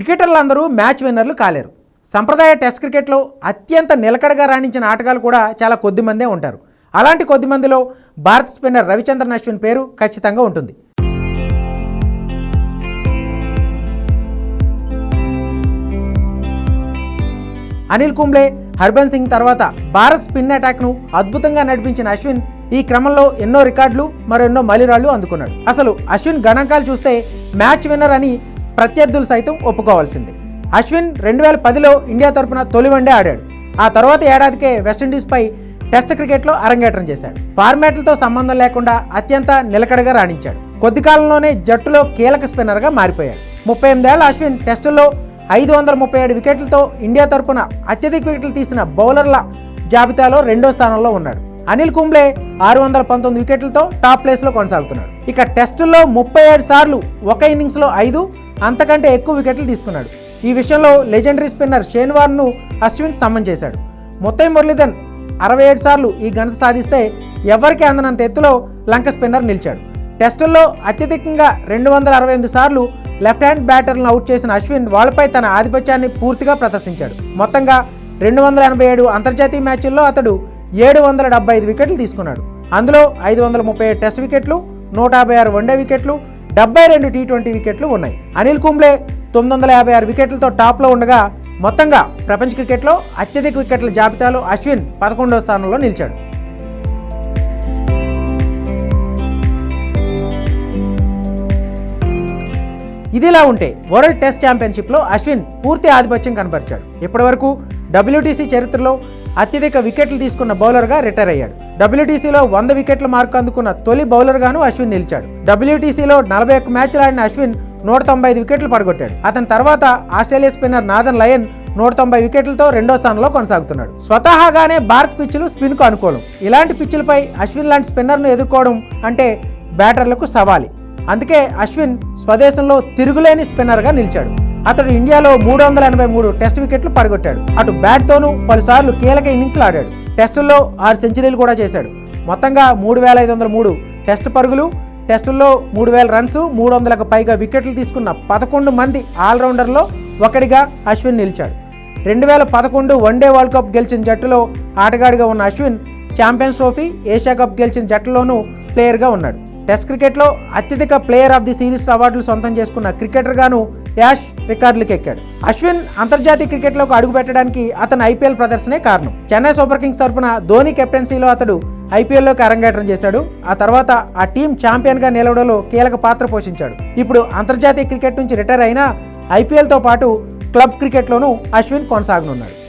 క్రికెటర్లందరూ match విన్నర్లు కాలేరు. సంప్రదాయ test క్రికెట్లో అత్యంత నిలకడగా రాణించిన ఆటగాళ్ళు కూడా చాలా కొద్ది మందే ఉంటారు. అలాంటి కొద్ది మందిలో భారత స్పిన్నర్ రవిచంద్రన్ అశ్విన్ పేరు ఖచ్చితంగా ఉంటుంది. అనిల్ కుంబ్లే హర్బన్ సింగ్ తర్వాత భారత్ స్పిన్ అటాక్ను అద్భుతంగా నడిపించిన అశ్విన్ ఈ క్రమంలో ఎన్నో రికార్డులు మరెన్నో మలిరాళ్ళు అందుకున్నాడు. అసలు అశ్విన్ గణాంకాలు చూస్తే మ్యాచ్ విన్నర్ అని ప్రత్యర్థులు సైతం ఒప్పుకోవాల్సింది. అశ్విన్ రెండు వేల పదిలో ఇండియా తరపున తొలి వన్డే ఆడాడు. ఆ తర్వాత ఏడాదికే వెస్టిండీస్పై టెస్ట్ క్రికెట్లో అరంగేట్రం చేశాడు. ఫార్మాట్లతో సంబంధం లేకుండా అత్యంత నిలకడగా రాణించాడు. కొద్ది కాలంలోనే జట్టులో కీలక స్పిన్నర్గా మారిపోయాడు. ముప్పై ఎనిమిదేళ్ళ అశ్విన్ టెస్టుల్లో ఐదు వందల ముప్పై ఏడు వికెట్లతో ఇండియా తరపున అత్యధిక వికెట్లు తీసిన బౌలర్ల జాబితాలో రెండో స్థానంలో ఉన్నాడు. అనిల్ కుంబ్లే ఆరు వందల పంతొమ్మిది వికెట్లతో టాప్ ప్లేస్లో కొనసాగుతున్నాడు. ఇక టెస్టుల్లో ముప్పై ఏడు సార్లు ఒక ఇన్నింగ్స్లో ఐదు అంతకంటే ఎక్కువ వికెట్లు తీసుకున్నాడు. ఈ విషయంలో లెజెండరీ స్పిన్నర్ షేన్వార్ను అశ్విన్ సమ్మన్ చేశాడు. మొత్తం మురళీధన్ అరవై ఏడు సార్లు ఈ ఘనత సాధిస్తే ఎవరికి అందనంత ఎత్తులో లంక స్పిన్నర్ నిలిచాడు. టెస్టుల్లో అత్యధికంగా రెండు వందల అరవై ఎనిమిది సార్లు లెఫ్ట్ హ్యాండ్ బ్యాటర్లను అవుట్ చేసిన అశ్విన్ వాళ్ళపై తన ఆధిపత్యాన్ని పూర్తిగా ప్రదర్శించాడు. మొత్తంగా రెండు వందల ఎనభై ఏడు అంతర్జాతీయ మ్యాచ్ల్లో అతడు ఏడు వందల డెబ్బై ఐదు వికెట్లు తీసుకున్నాడు. అందులో ఐదు వందల ముప్పై ఏడు టెస్ట్ వికెట్లు నూట యాభై ఆరు వన్డే వికెట్లు డెబ్బై రెండు టీ ట్వంటీ వికెట్లు ఉన్నాయి. అనిల్ కుంబ్లే తొమ్మిది వందల యాభై ఆరు వికెట్లతో టాప్లో ఉండగా మొత్తంగా ప్రపంచ క్రికెట్లో అత్యధిక వికెట్ల జాబితాలో అశ్విన్ పదకొండవ స్థానంలో నిలిచాడు. ఇదిలా ఉంటే వరల్డ్ టెస్ట్ ఛాంపియన్షిప్లో అశ్విన్ పూర్తి ఆధిపత్యం కనబరిచాడు. ఇప్పటివరకు డబ్ల్యూటీసీ చరిత్రలో అత్యధిక వికెట్లు తీసుకున్న బౌలర్గా రిటైర్ అయ్యాడు. డబ్ల్యూటీసీలో వంద వికెట్ల మార్కు అందుకున్న తొలి బౌలర్గాను అశ్విన్ నిలిచాడు. డబ్ల్యూటీసీలో నలభై ఒక్క మ్యాచ్లు ఆడిన అశ్విన్ నూట తొంభై ఐదు వికెట్లు పడగొట్టాడు. అతని తర్వాత ఆస్ట్రేలియా స్పిన్నర్ నాదన్ లయన్ నూట తొంభై వికెట్లతో రెండో స్థానంలో కొనసాగుతున్నాడు. స్వతహాగానే భారత్ పిచ్చులు స్పిన్కు అనుకూలం. ఇలాంటి పిచ్చులపై అశ్విన్ లాంటి స్పిన్నర్ను ఎదుర్కోవడం అంటే బ్యాటర్లకు సవాలి. అందుకే అశ్విన్ స్వదేశంలో తిరుగులేని స్పిన్నర్గా నిలిచాడు. అతడు ఇండియాలో మూడు వందల ఎనభై మూడు టెస్ట్ వికెట్లు పడగొట్టాడు. అటు బ్యాట్తోనూ పలుసార్లు కీలక ఇన్నింగ్స్లు ఆడాడు. టెస్టుల్లో ఆరు సెంచరీలు కూడా చేశాడు. మొత్తంగా మూడు వేల ఐదు వందల మూడు టెస్ట్ పరుగులు టెస్టుల్లో మూడు వేల రన్స్ మూడు వందలకు పైగా వికెట్లు తీసుకున్న పదకొండు మంది ఆల్రౌండర్లో ఒకడిగా అశ్విన్ నిలిచాడు. రెండు వేల పదకొండు వన్డే వరల్డ్ కప్ గెలిచిన జట్టులో ఆటగాడిగా ఉన్న Ashwin champions trophy Asia cup గెలిచిన జట్టులోనూ ప్లేయర్గా ఉన్నాడు. టెస్ట్ క్రికెట్లో అత్యధిక ప్లేయర్ ఆఫ్ ది సిరీస్ అవార్డులు సొంతం చేసుకున్న క్రికెటర్గాను యాష్ రికార్డులకు ఎక్కాడు అశ్విన్ అంతర్జాతీయ క్రికెట్లోకి అడుగు పెట్టడానికి అతని ఐపీఎల్ ప్రదర్శనే కారణం. చెన్నై సూపర్ కింగ్స్ తరఫున ధోని కెప్టెన్సీలో అతడు ఐపీఎల్లోకి అరంగేట్రం చేశాడు. ఆ తర్వాత ఆ టీం ఛాంపియన్గా నిలవడంలో కీలక పాత్ర పోషించాడు. ఇప్పుడు అంతర్జాతీయ క్రికెట్ నుంచి రిటైర్ అయినా ఐపీఎల్తో పాటు క్లబ్ క్రికెట్లోనూ అశ్విన్ కొనసాగనున్నాడు.